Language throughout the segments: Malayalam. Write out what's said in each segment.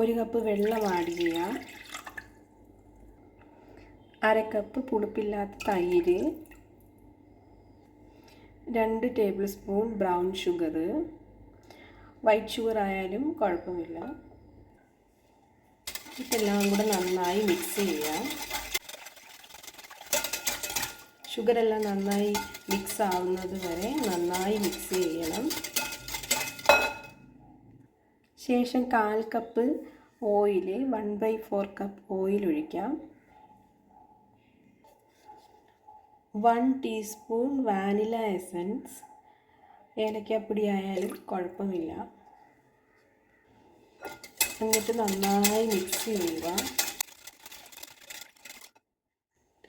ഒരു കപ്പ് വെള്ളം ആഡ് ചെയ്യാം. അര കപ്പ് പുളിപ്പില്ലാത്ത തൈര്. രണ്ട് tablespoon brown sugar white sugar ആയാലും കുഴപ്പമില്ല. ഇതെല്ലാം കൂടെ നന്നായി മിക്സ് ചെയ്യാം. ഷുഗറെല്ലാം നന്നായി മിക്സ് ആവുന്നത് വരെ നന്നായി മിക്സ് ചെയ്യണം. ശേഷം കാൽ cup oil one by four cup oil ഒഴിക്കാം. വൺ ടീസ്പൂൺ വാനില എസൻസ് ഏലക്കാപ്പൊടി ആയാലും കുഴപ്പമില്ല. എന്നിട്ട് നന്നായി മിക്സ് ചെയ്യുക.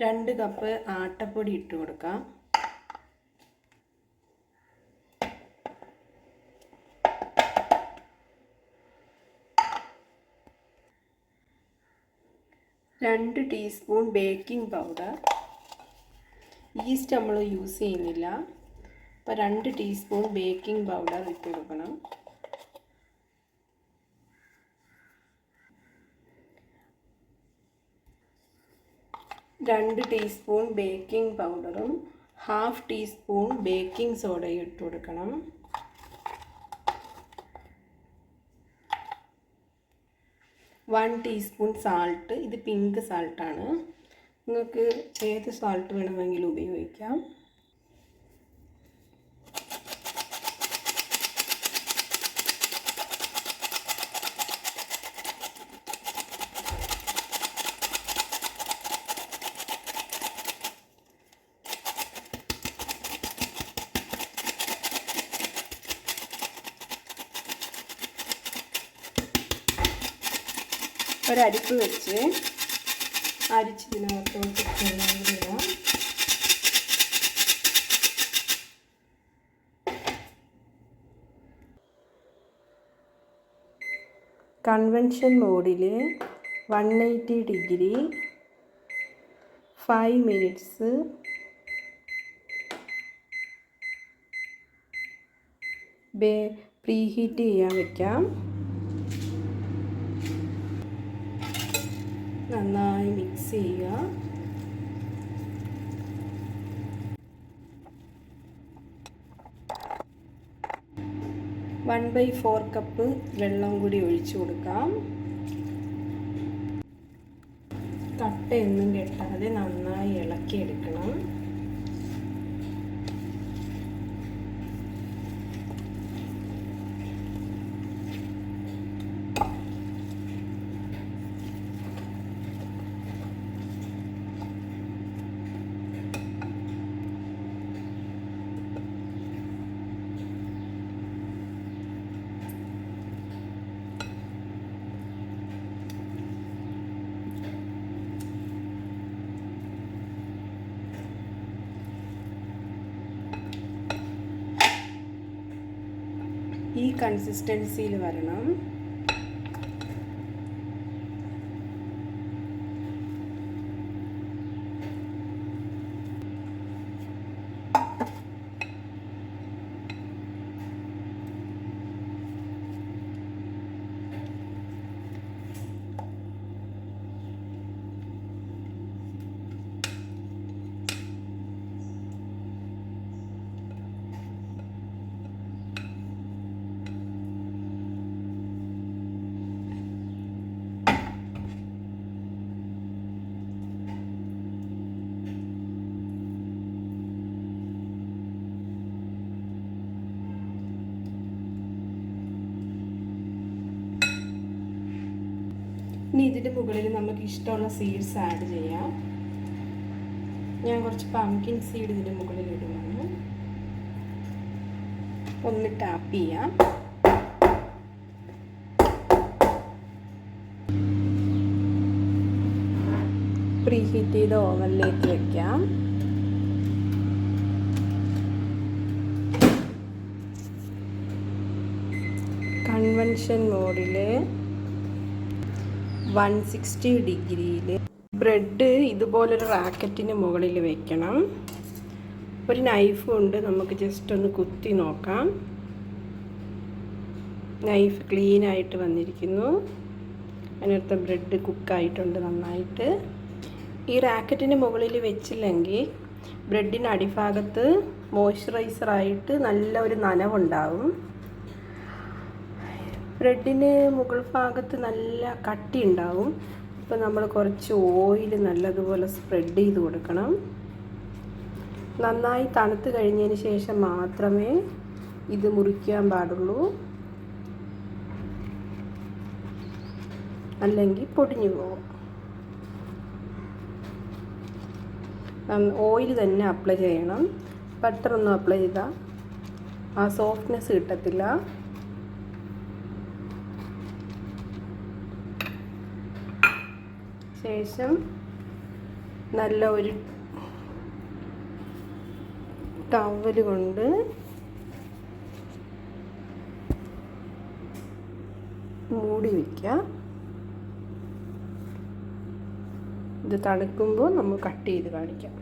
രണ്ട് കപ്പ് ആട്ടപ്പൊടി ഇട്ട് കൊടുക്കാം രണ്ട് ടീസ്പൂൺ ബേക്കിംഗ് പൗഡർ. ഈസ്റ്റ് നമ്മൾ യൂസ് ചെയ്യുന്നില്ല. അപ്പോൾ രണ്ട് ടീസ്പൂൺ ബേക്കിംഗ് പൗഡർ ഇട്ട് കൊടുക്കണം. രണ്ട് ടീസ്പൂൺ ബേക്കിംഗ് പൗഡറും ഹാഫ് ടീസ്പൂൺ ബേക്കിംഗ് സോഡയും ഇട്ട് കൊടുക്കണം. വൺ ടീസ്പൂൺ സാൾട്ട് ഇത് പിങ്ക് സാൾട്ടാണ് നിങ്ങൾക്ക് ഏത് സാൾട്ട് വേണമെങ്കിലും ഉപയോഗിക്കാം. ഒരരിപ്പ് വെച്ച് അരിച്ചിതിനകത്തോട്ട് ഇടാം. കൺവെൻഷൻ മോഡിൽ one eighty degree five minutes bay preheat ചെയ്യാൻ വയ്ക്കാം നന്നായി മിക്സ് ചെയ്യുക. വൺ ബൈ ഫോർ കപ്പ് വെള്ളം കൂടി ഒഴിച്ചു കൊടുക്കാം. കട്ടയൊന്നും കെട്ടാതെ നന്നായി ഇളക്കിയെടുക്കണം. ఈ కన్సిస్టెన్సీలు వలన ഇനി ഇതിന്റെ മുകളിൽ നമുക്ക് ഇഷ്ടമുള്ള സീഡ്സ് ആഡ് ചെയ്യാം. ഞാൻ കുറച്ച് പംകിൻ സീഡ് ഇതിന്റെ മുകളിൽ ഇടുവാണ്. ഒന്ന് ടാപ്പ് ചെയ്യാം. പ്രീ ഹീറ്റ് ചെയ്ത ഓവനിലേക്ക് വെക്കാം. കൺവെൻഷൻ മോഡിൽ വൺ സിക്സ്റ്റി ഡിഗ്രിയിൽ ബ്രെഡ് ഇതുപോലൊരു റാക്കറ്റിന് മുകളിൽ വെക്കണം. ഒരു നൈഫ് ഉണ്ട് നമുക്ക് ജസ്റ്റ് ഒന്ന് കുത്തി നോക്കാം. നൈഫ് ക്ലീൻ ആയിട്ട് വന്നിരിക്കുന്നു. അതിനടുത്ത ബ്രെഡ് കുക്കായിട്ടുണ്ട് നന്നായിട്ട്. ഈ റാക്കറ്റിന് മുകളിൽ വെച്ചില്ലെങ്കിൽ ബ്രെഡിന് അടിഭാഗത്ത് മോയ്സ്ചറൈസറായിട്ട് നല്ല ഒരു നനവുണ്ടാവും. ബ്രെഡിന് മുകൾ ഭാഗത്ത് നല്ല കട്ടി ഉണ്ടാവും. ഇപ്പം നമ്മൾ കുറച്ച് ഓയിൽ നല്ലതുപോലെ സ്പ്രെഡ് ചെയ്ത് കൊടുക്കണം. നന്നായി തണുത്ത് കഴിഞ്ഞതിന് ശേഷം മാത്രമേ ഇത് മുറിക്കാൻ പാടുള്ളൂ. അല്ലെങ്കിൽ പൊടിഞ്ഞു പോകും ഓയിൽ തന്നെ അപ്ലൈ ചെയ്യണം. ബട്ടറൊന്നും അപ്ലൈ ചെയ്താൽ ആ സോഫ്റ്റ്നെസ് കിട്ടത്തില്ല. ശേഷം നല്ല ഒരു ടവൽ കൊണ്ട് മൂടി വയ്ക്കുക ഇത് തണുക്കുമ്പോൾ നമ്മൾ കട്ട് ചെയ്ത് കാണിക്കാം.